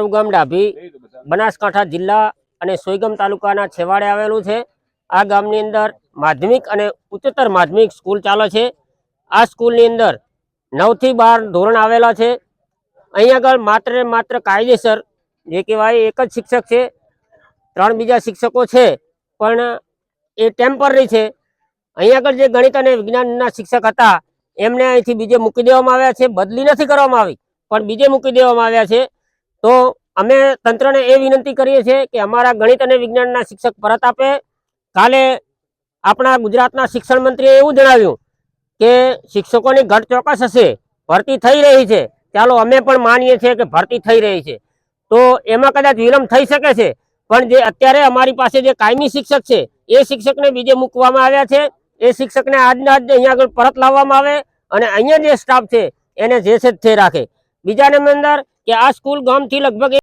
મારું ગામ ડાભી બનાસકાંઠા જિલ્લા અને સોયગમ તાલુકાના છેવાડે આવેલું છે. આ ગામની અંદર માધ્યમિક અને ઉચ્ચતર માધ્યમિક સ્કૂલ ચાલે છે. આ સ્કૂલની અંદર નવથી બાર ધોરણ આવેલા છે. અહીં આગળ માત્ર માત્ર કાયદેસર જે કહેવાય એક જ શિક્ષક છે, ત્રણ બીજા શિક્ષકો છે, પણ એ ટેમ્પરરી છે. અહીં આગળ જે ગણિત અને વિજ્ઞાનના શિક્ષક હતા, એમને અહીંથી બીજે મૂકી દેવામાં આવ્યા છે. બદલી નથી કરવામાં આવી, પણ બીજે મૂકી દેવામાં આવ્યા છે. તો અમે તંત્રને એ વિનંતી કરીએ છીએ કે અમારા ગણિત અને વિજ્ઞાનના શિક્ષક પરત આપે. કાલે આપણા ગુજરાતના શિક્ષણ મંત્રીએ એવું જણાવ્યું કે શિક્ષકોની ઘટ ચોક્કસ હશે, ભરતી થઈ રહી છે. ચાલો અમે પણ માનીએ છીએ કે ભરતી થઈ રહી છે. તો એમાં કદાચ વિલંબ થઈ શકે છે, પણ જે અત્યારે અમારી પાસે જે કાયમી શિક્ષક છે, એ શિક્ષકને બીજે મૂકવામાં આવ્યા છે. એ શિક્ષકને આજના આજ અહીંયા આગળ પરત લાવવામાં આવે અને અહીંયા જે સ્ટાફ છે, એને જે છે તે રાખે. બીજા નંબર અંદર કે આ સ્કૂલ ગામથી લગભગ